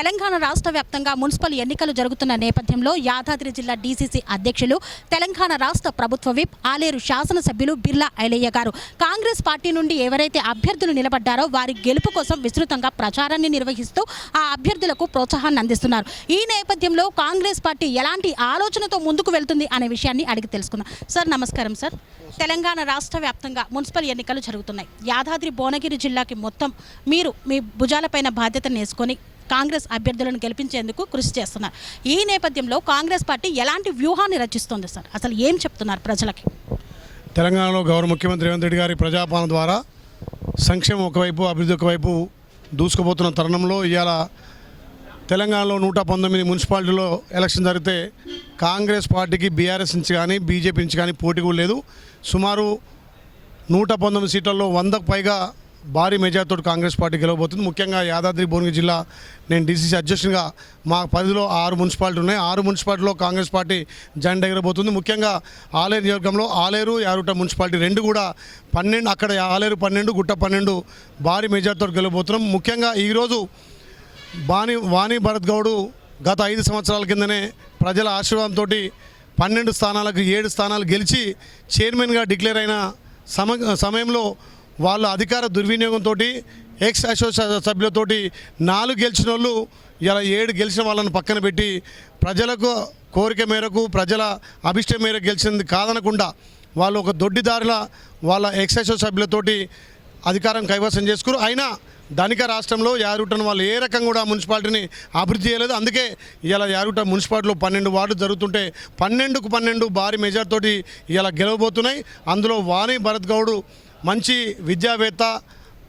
తెలంగాణ రాష్ట్ర వ్యాప్తంగా మున్సిపల్ ఎన్నికలు జరుగుతున్న నేపథ్యంలో యాదాద్రి జిల్లా డీసీసీ అధ్యక్షులు తెలంగాణ రాష్ట్ర ప్రభుత్వ విప్ ఆలేరు శాసనసభ్యులు బిర్లా ఐలయ్య గారు. కాంగ్రెస్ పార్టీ నుండి ఎవరైతే అభ్యర్థులు నిలబడ్డారో వారి గెలుపు కోసం విస్తృతంగా ప్రచారాన్ని నిర్వహిస్తూ ఆ అభ్యర్థులకు ప్రోత్సాహాన్ని అందిస్తున్నారు. ఈ నేపథ్యంలో కాంగ్రెస్ పార్టీ ఎలాంటి ఆలోచనతో ముందుకు వెళ్తుంది అనే విషయాన్ని అడిగి తెలుసుకుందాం. సార్ నమస్కారం సార్. తెలంగాణ రాష్ట్ర వ్యాప్తంగా మున్సిపల్ ఎన్నికలు జరుగుతున్నాయి. యాదాద్రి భువనగిరి జిల్లాకి మొత్తం మీరు మీ భుజాలపైన బాధ్యతను వేసుకొని కాంగ్రెస్ అభ్యర్థులను గెలిపించేందుకు కృషి చేస్తున్నారు. ఈ నేపథ్యంలో కాంగ్రెస్ పార్టీ ఎలాంటి వ్యూహాన్ని రచిస్తుంది సార్? అసలు ఏం చెప్తున్నారు ప్రజలకి? తెలంగాణలో గౌరవ ముఖ్యమంత్రి రేవంత్ రెడ్డి గారి ప్రజాపాలన ద్వారా సంక్షేమం ఒకవైపు అభివృద్ధి ఒకవైపు దూసుకుపోతున్న తరుణంలో ఇవాళ తెలంగాణలో నూట పంతొమ్మిది మున్సిపాలిటీలో ఎలక్షన్ జరిగితే కాంగ్రెస్ పార్టీకి బీఆర్ఎస్ నుంచి కానీ బీజేపీ నుంచి కానీ పోటీ కూడా లేదు. సుమారు నూట పంతొమ్మిది సీట్లలో వందకు పైగా భారీ మెజార్టీతో కాంగ్రెస్ పార్టీ గెలవబోతుంది. ముఖ్యంగా యాదాద్రి భువనగిరి జిల్లా నేను డీసీసీ అధ్యక్షునిగా మా పరిధిలో ఆరు మున్సిపాలిటీ ఉన్నాయి. ఆరు మున్సిపాలిటీలో కాంగ్రెస్ పార్టీ జెండా ఎగరబోతుంది. ముఖ్యంగా ఆలేరు నియోజకవర్గంలో ఆలేరు యారుట మున్సిపాలిటీ రెండు కూడా పన్నెండు అక్కడ ఆలేరు పన్నెండు గుట్ట పన్నెండు భారీ మెజార్టీతో గెలవబోతున్నాం. ముఖ్యంగా ఈరోజు బాణి వాణి భరత్ గౌడు గత ఐదు సంవత్సరాల కిందనే ప్రజల ఆశీర్వాదంతో పన్నెండు స్థానాలకు ఏడు స్థానాలు గెలిచి చైర్మన్గా డిక్లేర్ అయిన సమ సమయంలో వాళ్ళ అధికార దుర్వినియోగంతో ఎక్స్ అసోసియేషన్ సభ్యులతోటి నాలుగు గెలిచిన వాళ్ళు ఇలా ఏడు గెలిచిన వాళ్ళని పక్కన పెట్టి ప్రజలకు కోరిక మేరకు ప్రజల అభిష్టం మేరకు గెలిచింది కాదనకుండా వాళ్ళు ఒక దొడ్డిదారుల వాళ్ళ ఎక్సైజ్ సభ్యులతోటి అధికారం కైవసం చేసుకురు. అయినా ధనిక రాష్ట్రంలో యారుటను వాళ్ళు ఏ రకంగా కూడా మున్సిపాలిటీని అభివృద్ధి చేయలేదు. అందుకే ఇలా యారుట మున్సిపాలిటీలో పన్నెండు వార్డు జరుగుతుంటే పన్నెండుకు పన్నెండు భారీ మెజార్టీతోటి ఇలా గెలవబోతున్నాయి. అందులో వాణి భరత్ గౌడు మంచి విద్యావేత్త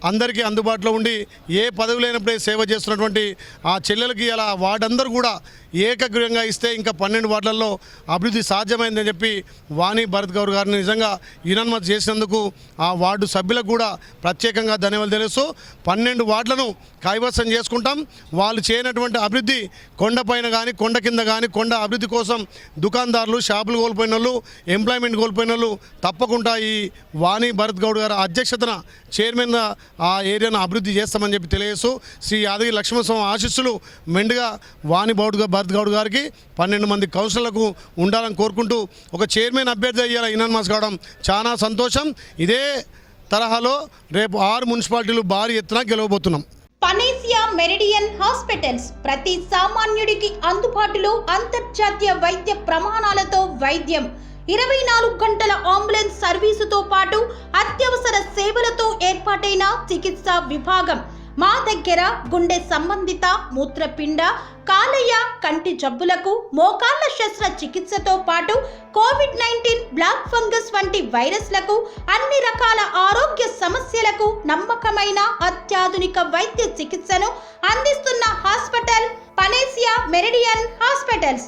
అందరికీ అందుబాటులో ఉండి ఏ పదవి లేనప్పుడే సేవ చేస్తున్నటువంటి ఆ చెల్లెలకి ఇలా వార్డందరూ కూడా ఏకగ్రీవంగా ఇస్తే ఇంకా పన్నెండు వార్డులలో అభివృద్ధి సాధ్యమైందని చెప్పి వాణి భరత్ గౌర్ గారిని నిజంగా యునన్మతి చేసినందుకు ఆ వార్డు సభ్యులకు కూడా ప్రత్యేకంగా ధన్యవాదాలు తెలుస్తూ పన్నెండు వార్డులను కైవసం చేసుకుంటాం. వాళ్ళు చేయనటువంటి అభివృద్ధి కొండపైన కానీ కొండ కింద కానీ కొండ అభివృద్ధి కోసం దుకాణదారులు షాపులు కోల్పోయిన వాళ్ళు ఎంప్లాయ్మెంట్ కోల్పోయిన వాళ్ళు తప్పకుండా ఈ వాణి భరత్ గౌడ్ గారి అధ్యక్షతన చైర్మన్గా ఆ ఏరియాను అభివృద్ధి చేస్తామని చెప్పి తెలియజేస్తూ శ్రీ యాదగిరి లక్ష్మణస్వామి ఆశీస్సులు మెండుగా వాణి బౌడ్ భరత్ గౌడ్ గారికి పన్నెండు మంది కౌన్సిలర్లకు ఉండాలని కోరుకుంటూ ఒక చైర్మన్ అభ్యర్థి అయ్యాల ఇనాన్మాస్ కావడం చాలా సంతోషం. ఇదే తరహాలో రేపు ఆరు మున్సిపాలిటీలు భారీ ఎత్తున గెలవబోతున్నాం. పనేసియా మెరిడియన్ హాస్పిటల్స్ ప్రతి సామాన్యుడికి అందుబాటులో అంతర్జాతీయ వైద్య ప్రమాణాలతో వైద్యం. ఇరవై నాలుగు గంటల అంబులెన్స్ సర్వీసుతో పాటు అత్యవసర ఏర్పాటైన చికిత్స విభాగం. మా దగ్గర గుండె సంబంధిత మూత్రపిండ కాలేయ కంటి జబ్బులకు మోకాళ్ళ శస్త్ర చికిత్సతో పాటు కోవిడ్ నైన్టీన్ బ్లాక్ ఫంగస్ వంటి వైరస్లకు అన్ని రకాల ఆరోగ్య సమస్యలకు నమ్మకమైన అత్యాధునిక వైద్య చికిత్సను అందిస్తున్న హాస్పిటల్ పనేసియా మెరిడియన్ హాస్పిటల్స్.